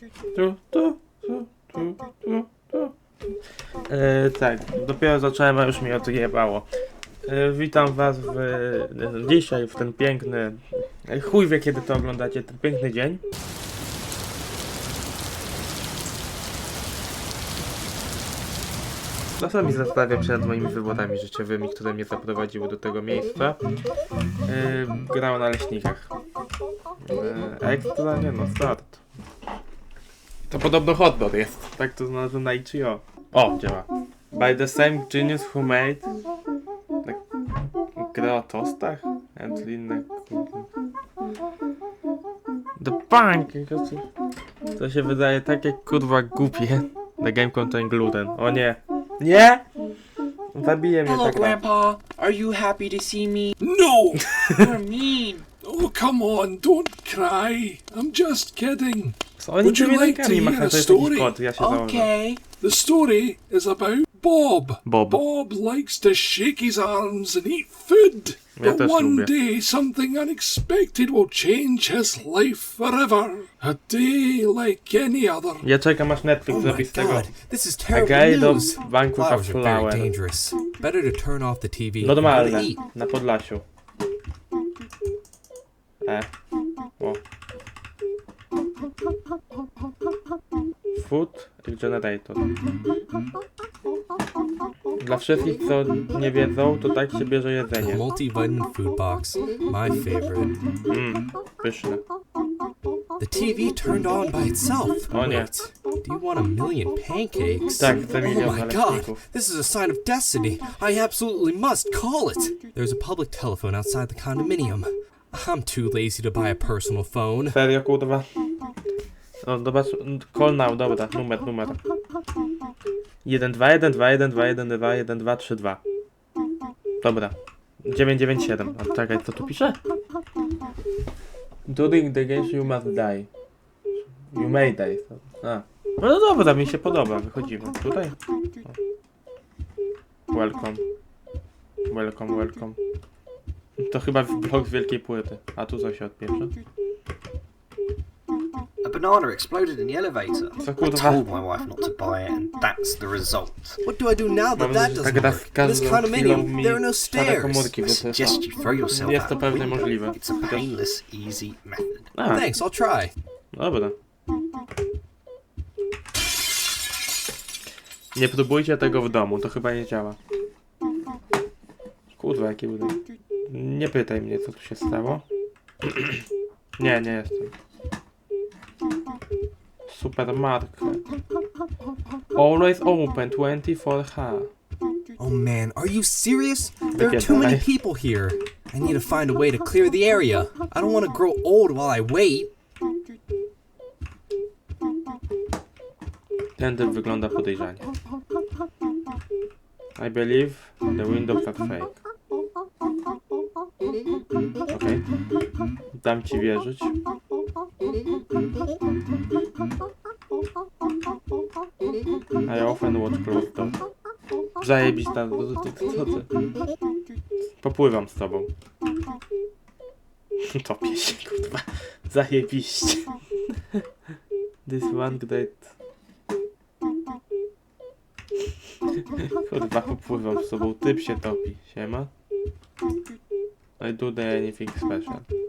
Tu, tu, tu, tu, tu, tu. E, tak, dopiero zacząłem, a już mi odjebało. E, witam was w, e, dzisiaj, w ten piękny, e, chuj wie kiedy to oglądacie, ten piękny dzień. Czasami zastanawiam się nad moimi wywodami życiowymi, które mnie zaprowadziły do tego miejsca. Yy, grał na leśnikach. Yy, ekstra, nie no, start. To podobno hotdog jest. Tak to znalazłem na Itch.io. O, działa. By the same genius who made... Grę o tostach? And inne... The Punk! To się wydaje takie kurwa głupie. The game contain gluten. O nie. Nie! Zabije mnie Hello, tak. Grandpa. Are you happy to see me? No! You're mean. Oh, come on, don't cry. I'm just kidding. Co Would you like to hear machają? a To jest jakiś story? ja się założę. Okay. The story is about Bob. Bob. Bob likes to shake his arms and eat food. Ja But one lubię. day something unexpected will change his life forever. A day like any other. Ja czekam aż Netflix Oh my zrobi z tego god, this is A terrible guide of news. Banku Flowers are very Flower. dangerous. Better to turn off the TV and go to Normalne, eat. na Podlasiu. E. O. Food Generator. Dla wszystkich, co nie wiedzą, to tak się bierze jedzenie. Multivitamin food box, my favorite. Mmm, pyszne. The TV turned on by itself. Oh. Wait, do you want a million pancakes? Tak, chcę oh milion Oh my god, this is a sign of destiny. I absolutely must call it. There's a public telephone outside the condominium. I'm too lazy to buy a personal phone. Serio, kurwa? No, zobacz, call now, dobra, numer, numer. 1, 2, 1, 2, 1, 2, 1, 2, 1, 2, 3, 2. Dobra. 997. A czekaj, co tu pisze? During the game you must die. You may die. A. No, no dobra, mi się podoba, wychodzimy. Tutaj? O. Welcome. Welcome, welcome. To chyba blok z wielkiej płyty. A tu coś się odpieprza. A banana exploded in the elevator. Co I kurwa? told my wife not to buy it, and that's the result. What do I do now that Mam that doesn't gra work? In this każdą chwilą condominium, mi there are no stairs. komórki I suggest you throw yourself Jest out to a pewnie window. możliwe. It's a painless, easy method. A, Thanks, I'll try. dobra. Nie próbujcie tego w domu, to chyba nie działa. Kurwa, jaki budynek. Nie pytaj mnie, co tu się stało. nie, nie jestem. Supermarket. Always open 24 h Oh man, are you serious? There are too many people here. I need to find a way to clear the area. I don't want to grow old while I wait. Ten typ wygląda podejrzanie. I believe the windows are fake. Okej. Dam ci wierzyć. I often watch closed doors. Zajebista. Co ty? Popływam z tobą. Topię się, kurwa. Zajebiście. This one great. Kurwa, popływam z sobą. Typ się topi. Siema. I do the anything special.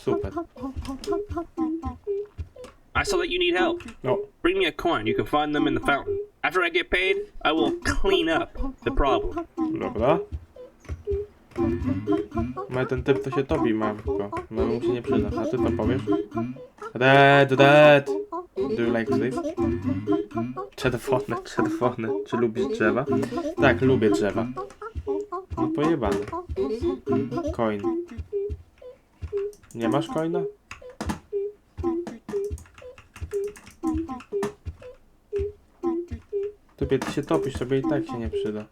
Super. I saw that you need help. No. Bring me a coin. You can find them in the fountain. After I get paid, I will clean up the problem. Dobra. Ma ten typ to się topi, mamko. Memu mu się nie przyda. A ty co powiesz? Red, red! Do you like this? Czerwone, czerwone. Czy lubisz drzewa? Tak, lubię drzewa. No pojebane. Coin. Nie masz coina? Typie, ty się topisz, sobie i tak się nie przyda.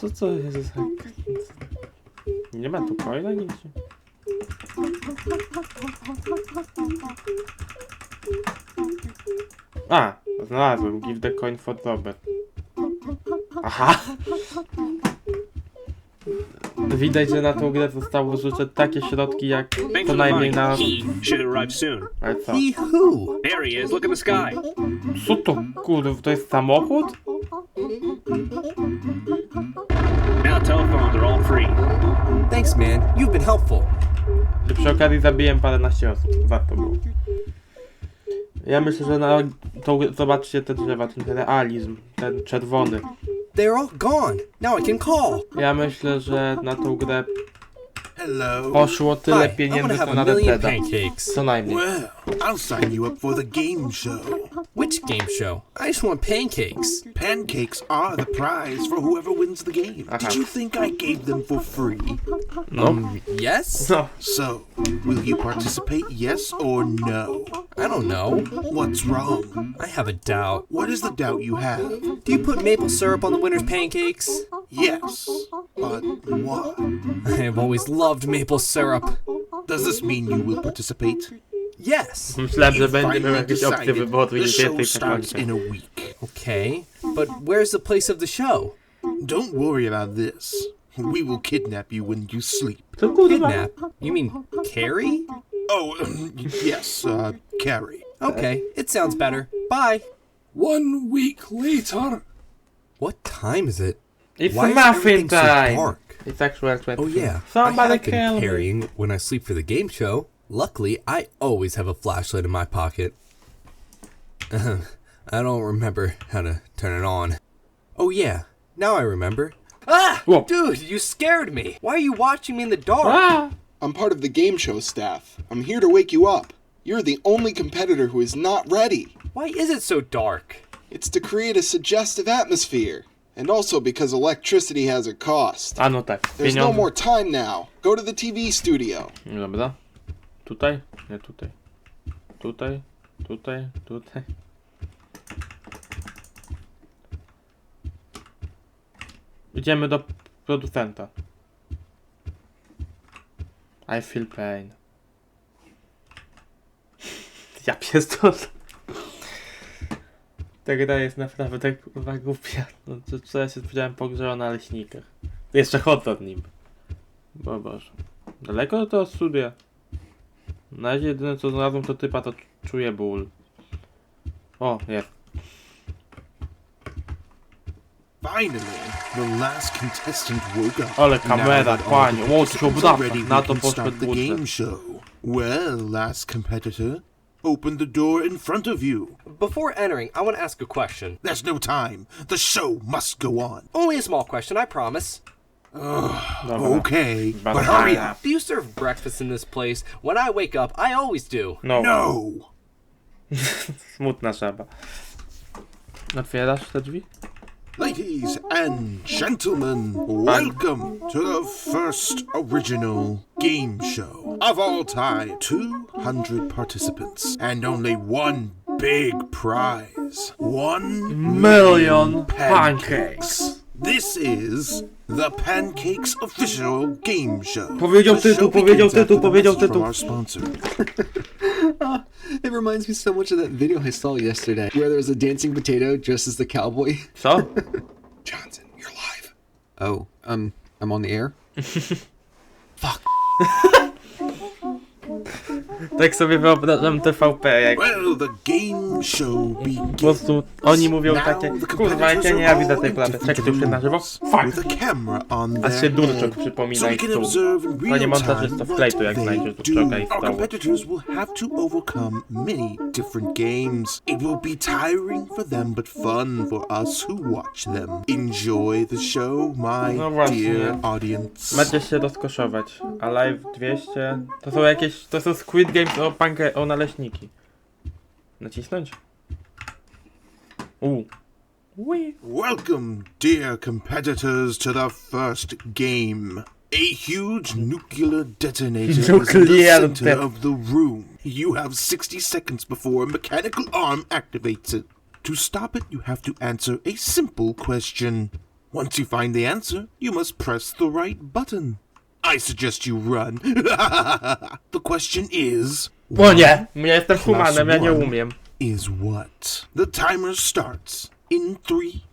Co, co jest za... Nie ma tu coina nigdzie? A, znalazłem. Give the coin for Robert. Aha! Widać, że na tą grę zostało zużyte takie środki jak co najmniej na... He should arrive soon. Ale co? He who? There he is. Look in the sky. Co to kurwa, to jest samochód? Now are all free. Thanks, man. You've been helpful. Przy okazji zabiłem paręnaście osób. Warto było. Ja myślę, że na tą, zobaczcie te drzewa, ten realizm, ten czerwony. They're all gone. Now I can call. Ja myślę, że na tą grę Hello. poszło tyle Hi, I pieniędzy to co have a million pancakes. Co najmniej. Well, I'll sign you up for the game show. Which game show? I just want pancakes. Pancakes are the prize for whoever wins the game. Uh-huh. Did you think I gave them for free? No. Yes? No. So, will you participate, yes or no? I don't know. What's wrong? I have a doubt. What is the doubt you have? Do you put maple syrup on the winner's pancakes? Yes, but why? I have always loved maple syrup. Does this mean you will participate? Yes. Myślałem, że You've będzie miał finally jakieś opcje decided. wyboru i The show więcej starts in a week. Okay, but where's the place of the show? Don't worry about this. We will kidnap you when you sleep. To kurwa. Kidnap? You mean Carrie? Oh, yes, uh, Carrie. Okay, it sounds better. Bye. One week later, What time is it? It's Why is muffin everything so dark? It's actual 20. Oh yeah, Somebody I have been carrying when I sleep for the game show. Luckily, I always have a flashlight in my pocket. I don't remember how to turn it on. Oh yeah, now I remember. Ah! Whoa. Dude, you scared me. Why are you watching me in the dark? Ah! I'm part of the game show staff. I'm here to wake you up. You're the only competitor who is not ready. Why is it so dark? It's to create a suggestive atmosphere. And also because electricity has a cost. A no tak, There's no more time now. Go to the TV studio. Dobra. Tutaj? Nie tutaj. Tutaj, tutaj, tutaj. Idziemy do producenta. I feel pain. Ja pierdolę. Ta gra jest naprawdę tak kurwa głupia. No to co ja się spodziewałem pogrzeba na leśnikach. Jeszcze chodzę od nim. Bo Boże. Daleko to studia. Na razie jedyne co znalazłem to typa to czuję ból. O, jest. Finally, the last contestant woke up. Ale kamera, panie, are ready, na to poszedł game show. Well, last competitor, open the door in front of you. Before entering, I want to ask a question. There's no time. The show must go on. Only a small question, I promise. Dobra. Okay, But but hurry up. Do you serve breakfast in this place? When I wake up, I always do. No, No. smutna żaba. Otwierasz te drzwi? Ladies and gentlemen, welcome to the first original game show of all time. 200 participants and only one big prize. One Million pancakes. This is the Pancakes official game show. Powiedział The tytuł, show powiedział begins after tytuł, the powiedział message tytuł. From our sponsor. It reminds me so much of that video I saw yesterday where there was a dancing potato dressed as the cowboy. Co? Johnson, you're live. Oh, um, I'm on the air? Tak sobie wyobrażam TVP, jak Well, the game show po begins. prostu oni mówią takie Kurwa, jak ja nie all tej different Czekaj, to już jest na żywo? Fuck! With a camera on Aż their się durczok head, przypomina i in Panie montażysto, wklej to jak znajdziesz czołga i Our stołu. competitors will have to overcome many different games. It will be tiring for them, but fun for us who watch them. Enjoy the show, my No właśnie. dear audience. Macie się rozkoszować. A live 200 to są jakieś. To są Squid Games o pankę o naleśniki. Nacisnąć? U. Welcome, dear competitors, to the first game. A huge nuclear detonator is in the Nuclear center det- of the room. You have 60 seconds before a mechanical arm activates it. To stop it, you have to answer a simple question. Once you find the answer, you must press the right button. I suggest you run. the question is O nie! Ja jestem humanem, ja nie umiem. Is what? The timer starts in three,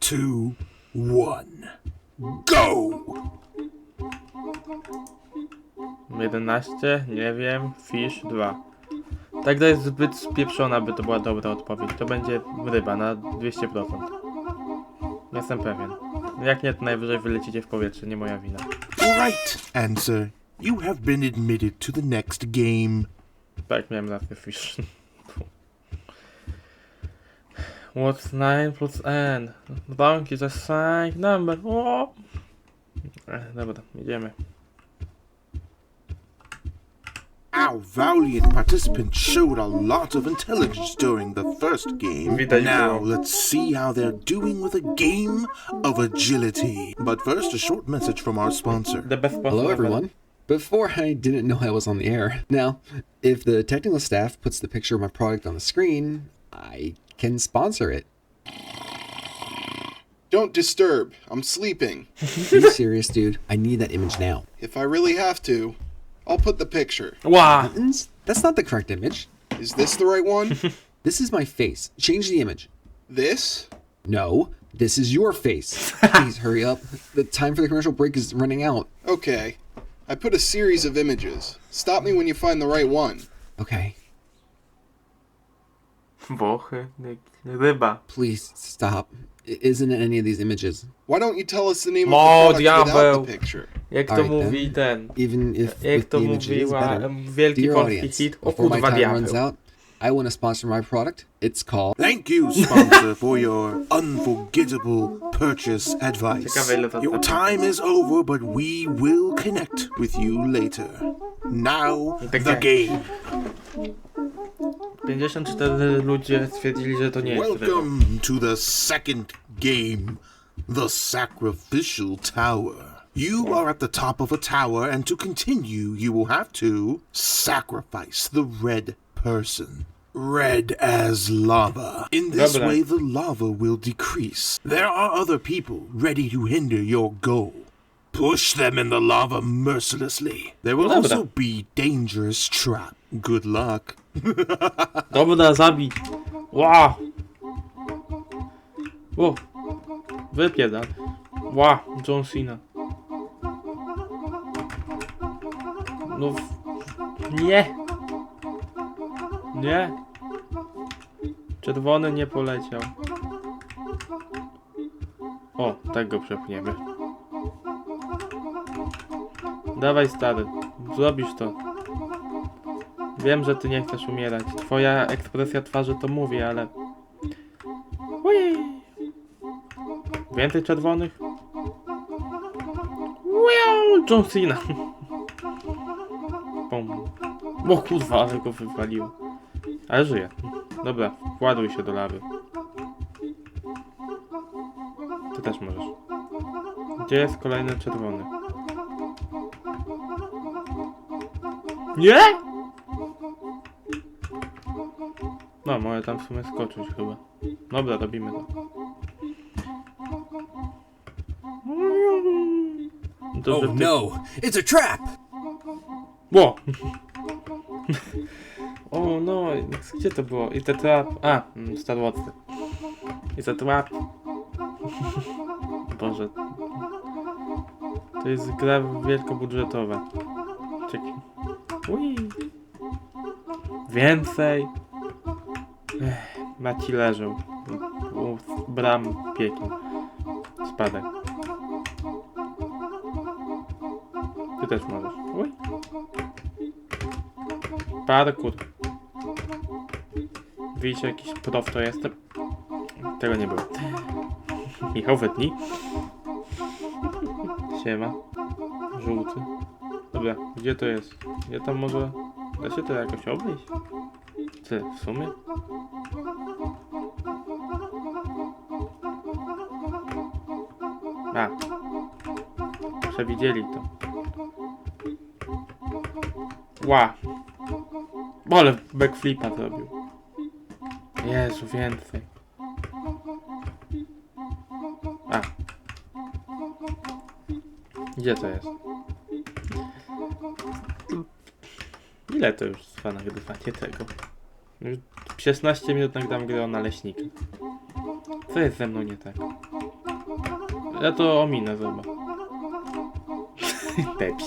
two, one, go! 11? Nie wiem. Fish 2. Ta gra jest zbyt spieprzona, by to była dobra odpowiedź. To będzie ryba na 200%. Jestem pewien. Jak nie, to najwyżej wylecicie w powietrze, nie moja wina. Right answer. You have been admitted to the next game. Tak, miałem rację, Fish. What's 9 plus n? Bank is a signed number. O! Ech, Dobra, idziemy. Our valiant participants showed a lot of intelligence during the first game. Widać Now let's see how they're doing with a game of agility. But first, a short message from our sponsor. The best Hello, everyone. Before I didn't know I was on the air. Now, if the technical staff puts the picture of my product on the screen, I can sponsor it. Don't disturb. I'm sleeping. Be serious, dude. I need that image now. If I really have to, I'll put the picture. Wow! Buttons? That's not the correct image. Is this the right one? This is my face. Change the image. this? No, this is your face. Please hurry up. The time for the commercial break is running out. Okay. I put a series of images. Stop me when you find the right one. Okay, Włochy, ryba. please stop. It isn't in any of these images. Why don't you tell us the name Mo, of the product diabeł. without the picture? Jak to Alright, mówi ten. Even if Jak to the image it is mówiła better. wielki Dear polski hit. O before my kurwa time runs diabeł. out, I want to sponsor my product. It's called Thank you, sponsor, for your unforgettable purchase advice. Ciekawe, ile to Your time is over, but we will connect with you later. Now, the game. 54 ludzie stwierdzili, że to nie jest. Welcome to the second game, the Sacrificial Tower. You are at the top of a tower, and to continue, you will have to sacrifice the red person. Red as lava. In this Dobra. way, the lava will decrease. There are other people ready to hinder your goal. Push them in the lava mercilessly. There will Dobra. also be dangerous trap. Good luck. Dobra, zabij. Ła! O! Wypierdal. Ła! John Cena. No... w- Nie! Nie! Czerwony nie poleciał. O, tak go przepchniemy. Dawaj stary, zrobisz to. Wiem, że ty nie chcesz umierać. Twoja ekspresja twarzy to mówi, ale... Ui. Więcej czerwonych? Wow, John Cena. Pum. O kurwa, ale go wywaliło. Ale żyje. Dobra, wkładuj się do lawy. Ty też możesz. Gdzie jest kolejny czerwony? Nie? Mogę tam w sumie skoczyć chyba. Dobra, robimy to. To, Oh ty- no, it's a trap! Ło! o no, gdzie to było? I te trap... A, mm, Star Wars. I te trap... Boże. To jest gra wielkobudżetowa. Czekaj. Ui. Więcej. Ech, Maci leżą. U bram piekieł. Spadek. Ty też możesz. Ui. Parkour. Widzicie, jakiś prof to jestem? Tego nie było. Michał Wetni. Siema. Żółty. Dobra, gdzie to jest? Ja tam może... Da się to jakoś obejść? Ty, w sumie? A. Przewidzieli to. Ła. Ale backflipa zrobił. Jezu, więcej. A. Gdzie to jest? Ile to już trwa nagrywanie tego? Już 16 minut nagram grę o naleśnika. Co jest ze mną nie tak? Ja to ominę, zobacz. Debil.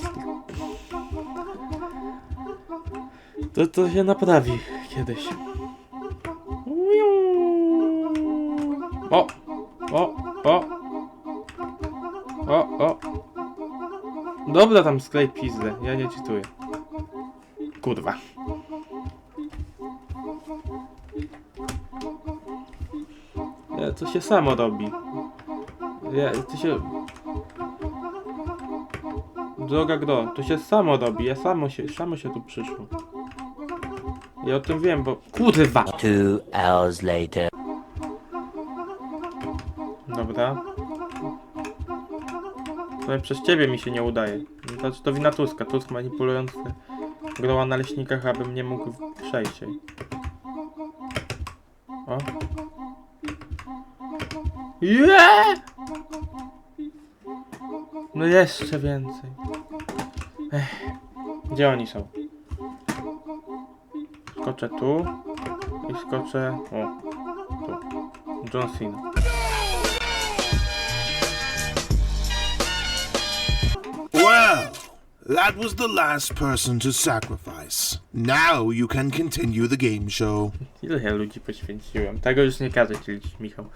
To, to się naprawi kiedyś. O! O! O! O! O! Dobra tam sklej pizdę, ja nie czytuję. Kurwa. Nie, to się samo robi. Ja, to się... Droga gro, to się samo robi, ja samo się, samo się tu przyszło. Ja o tym wiem, bo... Kurwa! Two hours later. Dobra. To przez ciebie mi się nie udaje. Znaczy to wina Tuska. Tusk manipulujący grą na leśnikach, abym nie mógł przejść jej. O. Yeah! No jeszcze więcej. Ech. Gdzie oni są? Skoczę tu i skoczę... O. Tu. John Cena. Well, that was the last person to sacrifice. Now you can continue the game show. Ile ja ludzi poświęciłem? Tego już nie każę ci liczyć, Michał.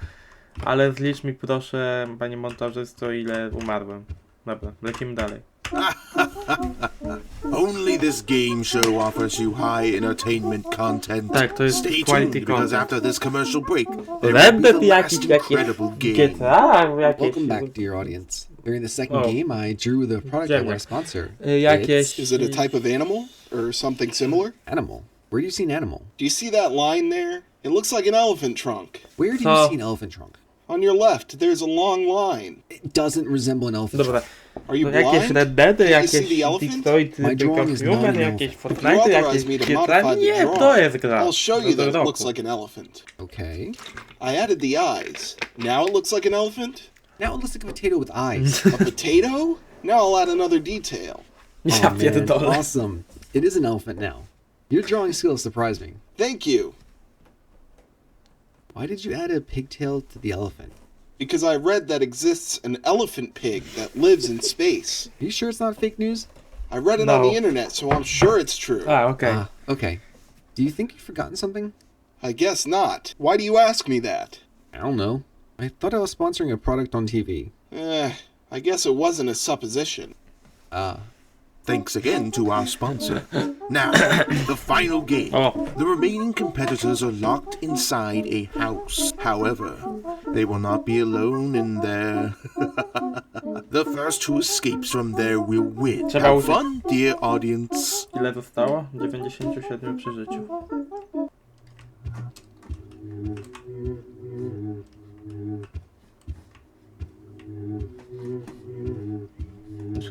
Ale zlicz mi proszę, panie montażysto, ile umarłem. Dobra, lecimy dalej. Only this game show offers you high entertainment content. Tak, to jest Stay quality tuned because content. after this commercial break, there will be Rebet the jakiś, last jakiś incredible game. GTA, jakieś... Welcome back, dear audience. During the second Oh. game, I drew the product I Ziemia. want to sponsor. Y, Jakieś... Is it a type of animal or something similar? animal. Where do you see an animal? Do you see that line there? It looks like an elephant trunk. Where do So- you see an elephant trunk? On your left, there's a long line. It doesn't resemble an elephant Dobra, Are you to jakieś blind? Red Deady, Can't see jakieś the elephant? Detroit My drawing is Human, not jakieś If you Fortnite, jakieś authorize me to GTA. modify the Nie, drawing, to jest gra. I'll show you Do that it roku. looks like an elephant. Okay. I added the eyes. Now it looks like an elephant? Now it looks like a potato with eyes. A potato? Now I'll add another detail. Ja oh, man. pierdolę. Awesome. It is an elephant now. Your drawing skills surprise me. Thank you. Why did you add a pigtail to the elephant? Because I read that exists an elephant pig that lives in space. Are you sure it's not fake news? I read it on No. the internet, so I'm sure it's true. A, okej. Ah, okay. Do you think you've forgotten something? I guess not. Why do you ask me that? I don't know. I thought I was sponsoring a product on TV. Eh, I guess it wasn't a supposition. Ah, Thanks again to our sponsor. Now, the final game. O, The remaining competitors are locked inside a house. However, they will not be alone in there. the first who escapes from there will win. Trzeba Have użyć- fun, dear audience. ile zostało? 97 przy życiu.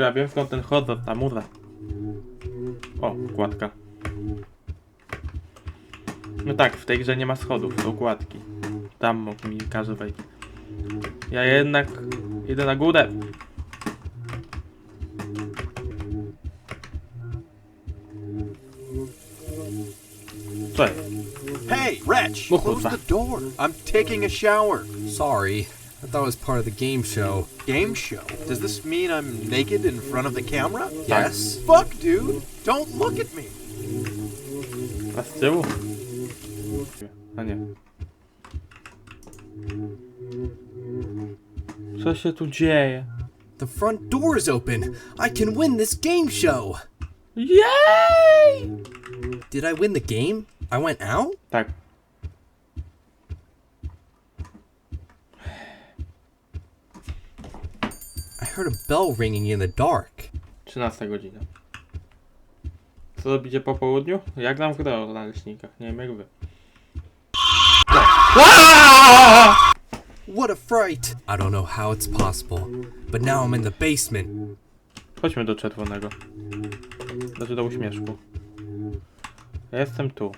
Ja wiem skąd ten horror, ta mura. O, kładka. No tak, w tej grze nie ma schodów, są kładki. Tam mi każe wejść. Ja jednak idę na górę. Co jest? Hey, Wretch! Close the door. I'm taking a shower. Sorry. I thought it was part of the game show. Game show? Does this mean I'm naked in front of the camera? Yes. Fuck, dude! Don't look at me! A z tyłu? A nie. Co się tu dzieje? The front door is open. I can win this game show. Yay! Did I win the game? I went out? Tak. Heard a bell ringing in the dark. 13 godzina. Co robicie po południu? Ja gram w grę o naleśnikach, nie wiem jak wy. What a fright! I don't know how it's possible, but now I'm in the basement. Chodźmy do czerwonego. Znaczy do uśmieszku. Ja jestem tu.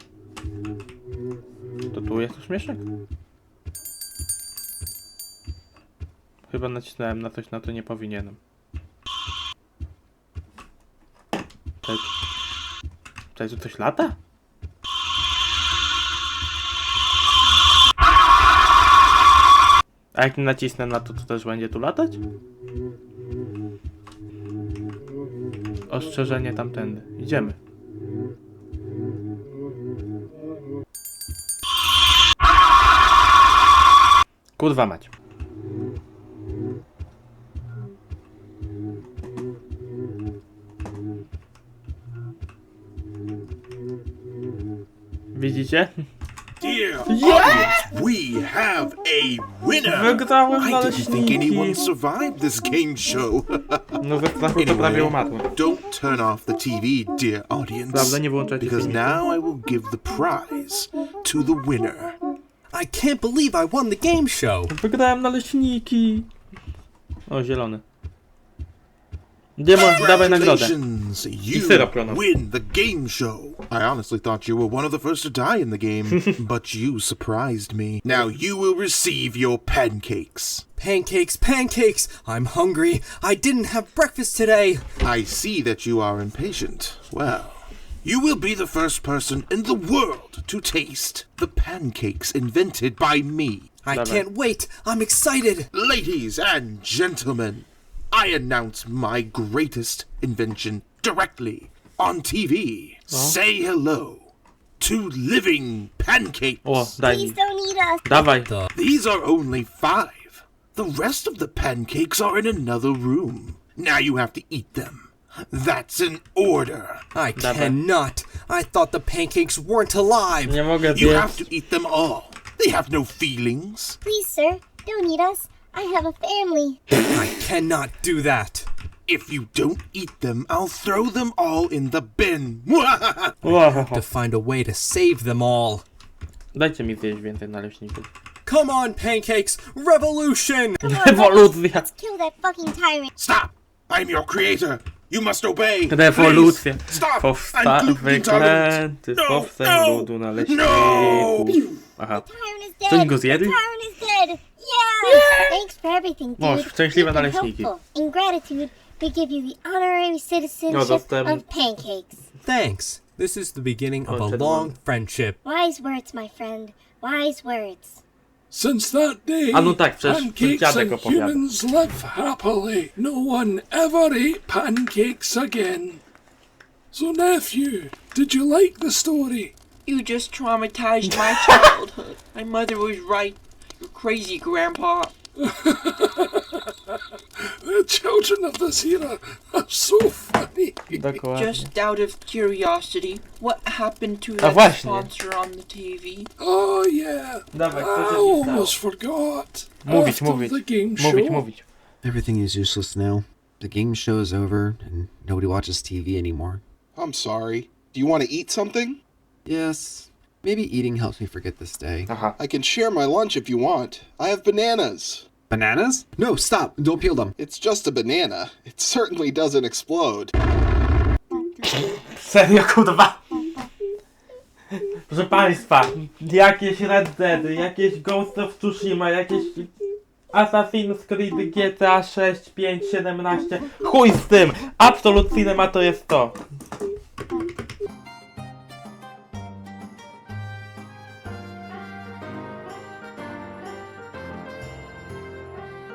To tu jest uśmieszek? Chyba nacisnąłem na coś, na to nie powinienem. Cześć. Cześć, tu coś lata? A jak nacisnę na to, to też będzie tu latać? ostrzeżenie tamtędy. Idziemy. Kurwa mać. Widzicie? Dear audience, we have a winner! Wygrałem I didn't think anyone naleśniki. survived this game show. No ze strachu to prawie umarłem. Don't turn off the TV, dear audience. Prawda, nie włączajcie Because filmiku. now I will give the prize to the winner. I can't believe I won the game show. Wygrałem naleśniki. O, zielony. Demon, dawaj nagrodę. Congratulations, you syrop klonowy. win the game show. I honestly thought you were one of the first to die in the game, but you surprised me. Now you will receive your pancakes. Pancakes, pancakes. I'm hungry. I didn't have breakfast today. I see that you are impatient. Well, you will be the first person in the world to taste the pancakes invented by me. I Bye-bye. can't wait. I'm excited. Ladies and gentlemen, I announce my greatest invention directly on TV. Say hello to living pancakes. O, daj mi. don't eat us. Dawaj. These are only five. The rest of the pancakes are in another room. Now you have to eat them. That's an order. I Dobra. cannot. I thought the pancakes weren't alive. You have to eat them all. They have no feelings. Please, sir, don't eat us. I have a family. I cannot do that. If you don't eat them, I'll throw them all in the bin. Wow. To find a way to save them all. Dajcie mi zjeść więcej naleśników. Come on, pancakes! Revolution! Rewolucja. Kill that fucking tyrant. Stop! I'm your creator. You must obey. Rewolucja. Please, Stop! I'm gluten intolerant. wyklęty No, powstań no, ludu No! Naleśników. Aha. Tyrant is Co dead. oni go The zjedli? tyrant is dead. Yeah. Thanks for everything, O, dude. szczęśliwe You've naleśniki. In gratitude, we give you the honorary citizenship dostałem- of pancakes. Thanks. This is the beginning of Oh, a long friendship. Wise words, my friend. Wise words. Since that day, A no tak, przecież pancakes and opowiada. humans live happily. No one ever ate pancakes again. So, nephew, did you like the story? You just traumatized my childhood. My mother was right. You're crazy, Grandpa. The children of this era are so funny. Dokładnie. Just out of curiosity, what happened to A that właśnie. sponsor on the TV? Oh, yeah. Dawaj, co I się stało? almost forgot. Mówić, After mówić. the game show, Mówić, mówić. Everything is useless now. The game show is over, and nobody watches TV anymore. I'm sorry. Do you want to eat something? Yes, maybe eating helps me forget this day. Aha. I can share my lunch if you want. I have bananas. Bananas? No, stop! Don't peel them. It's just a banana. It certainly doesn't explode. Serio, kurwa. Proszę państwa, jakieś Red Dead, jakieś Ghost of Tsushima, jakieś Assassin's Creed GTA 6, 5, 17. Chuj z tym! Absolute Cinema to jest to.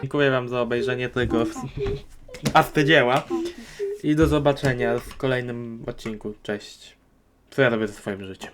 Dziękuję wam za obejrzenie tego dzieła i do zobaczenia w kolejnym odcinku. Cześć. Co ja robię ze swoim życiem?